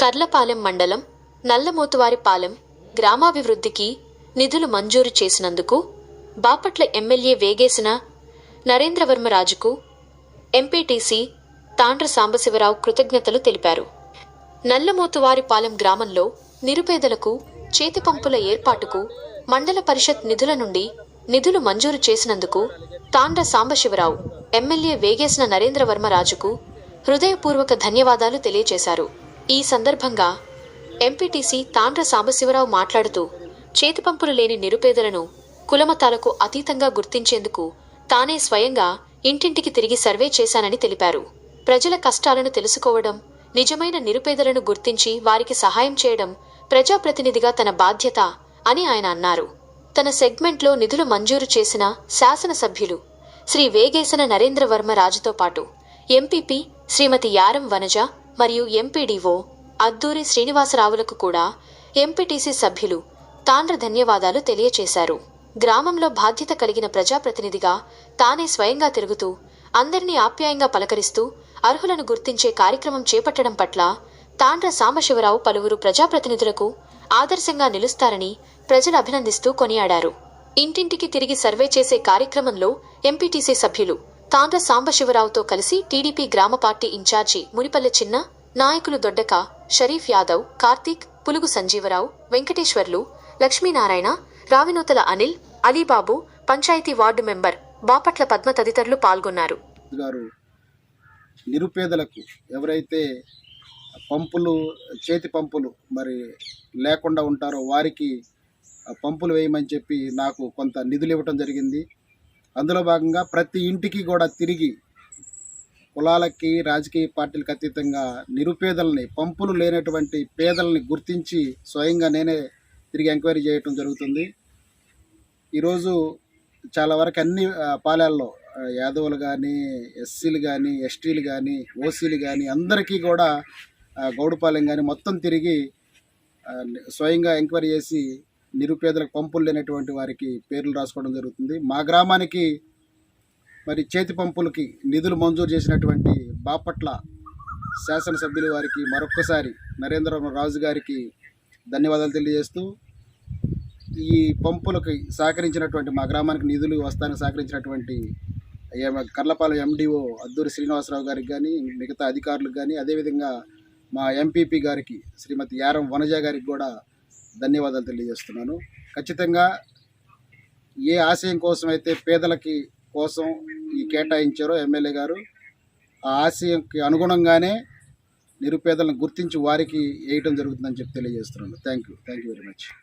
కర్లపాలెం మండలం నల్లమోతువారిపాలెం గ్రామాభివృద్ధికి నిధులు మంజూరు చేసినందుకు బాపట్ల ఎమ్మెల్యే వేగేసిన నరేంద్రవర్మరాజుకు ఎంపీటీసీ తాండ్ర సాంబశివరావు కృతజ్ఞతలు తెలిపారు. నల్లమోతువారిపాలెం గ్రామంలో నిరుపేదలకు చేతి పంపుల ఏర్పాటుకు మండల పరిషత్ నిధుల నుండి నిధులు మంజూరు చేసినందుకు తాండ్ర సాంబశివరావు ఎమ్మెల్యే వేగేసిన నరేంద్రవర్మరాజుకు హృదయపూర్వక ధన్యవాదాలు తెలియజేశారు. ఈ సందర్భంగా ఎంపీటీసీ తాండ్ర సాంబశివరావు మాట్లాడుతూ చేతి పంపులు లేని నిరుపేదలను కులమతాలకు అతీతంగా గుర్తించేందుకు తానే స్వయంగా ఇంటింటికి తిరిగి సర్వే చేశానని తెలిపారు. ప్రజల కష్టాలను తెలుసుకోవడం నిజమైన నిరుపేదలను గుర్తించి వారికి సహాయం చేయడం ప్రజాప్రతినిధిగా తన బాధ్యత అని ఆయన అన్నారు. తన సెగ్మెంట్లో నిధులు మంజూరు చేసిన శాసనసభ్యులు శ్రీ వేగేసన నరేంద్రవర్మ రాజుతో పాటు ఎంపీపీ శ్రీమతి యారం వనజ మరియు ఎంపీడీఓ అద్దూరి శ్రీనివాసరావులకు కూడా ఎంపీటీసీ సభ్యులు తాండ్ర ధన్యవాదాలు తెలియచేశారు. గ్రామంలో బాధ్యత కలిగిన ప్రజాప్రతినిధిగా తానే స్వయంగా తిరుగుతూ అందరినీ ఆప్యాయంగా పలకరిస్తూ అర్హులను గుర్తించే కార్యక్రమం చేపట్టడం పట్ల తాండ్ర సాంబశివరావు పలువురు ప్రజాప్రతినిధులకు ఆదర్శంగా నిలుస్తారని ప్రజలు అభినందిస్తూ కొనియాడారు. ఇంటింటికి తిరిగి సర్వే చేసే కార్యక్రమంలో ఎంపీటీసీ సభ్యులు తాండ్ర సాంబశివరావుతో కలిసి టీడీపీ గ్రామ పార్టీ ఇన్ఛార్జి మునిపల్లె చిన్న నాయకులు దొడ్డక షరీఫ్ యాదవ్ కార్తీక్ పులుగు సంజీవరావు వెంకటేశ్వర్లు లక్ష్మీనారాయణ రావినూతల అనిల్ అలీబాబు పంచాయతీ వార్డు మెంబర్ బాపట్ల పద్మ తదితరులు పాల్గొన్నారు. గారు నిరుపేదలకు ఎవరైతే పంపులు చేతి పంపులు మరి లేకుండా ఉంటారో వారికి పంపులు వేయమని చెప్పి నాకు కొంత నిధులు ఇవ్వటం జరిగింది. అందులో భాగంగా ప్రతి ఇంటికి కూడా తిరిగి కులాలకి రాజకీయ పార్టీలకు అతీతంగా నిరుపేదల్ని పంపులు లేనటువంటి పేదల్ని గుర్తించి స్వయంగా నేనే తిరిగి ఎంక్వైరీ చేయటం జరుగుతుంది. ఈరోజు చాలా వరకు అన్ని పాలెల్లో యాదవులు కానీ ఎస్సీలు కానీ ఎస్టీలు కానీ ఓసీలు కానీ అందరికీ కూడా గౌడపాలెం గౌడుపాలెం కానీ మొత్తం తిరిగి స్వయంగా ఎంక్వైరీ చేసి నిరుపేదలకు పంపులు లేనటువంటి వారికి పేర్లు రాసుకోవడం జరుగుతుంది. మా గ్రామానికి మరి చేతి పంపులకి నిధులు మంజూరు చేసినటువంటి బాపట్ల శాసనసభ్యులు వారికి మరొక్కసారి నరేంద్ర రాజు గారికి ధన్యవాదాలు తెలియజేస్తూ ఈ పంపులకు సహకరించినటువంటి మా గ్రామానికి నిధులు వస్తానికి సహకరించినటువంటి కర్లపాలెం ఎండిఓ అద్దూరి శ్రీనివాసరావు గారికి కానీ మిగతా అధికారులకు కానీ అదేవిధంగా మా ఎంపీపీ గారికి శ్రీమతి యారం వనజ గారికి కూడా ధన్యవాదాలు తెలియజేస్తున్నాను. ఖచ్చితంగా ఏ ఆశయం కోసం అయితే పేదలకి కోసం ఈ కేటాయించారో ఎమ్మెల్యే గారు ఆ ఆశయంకి అనుగుణంగానే నిరుపేదలను గుర్తించి వారికి వేయటం జరుగుతుందని చెప్పి తెలియజేస్తున్నాను. Thank you. Thank you very much.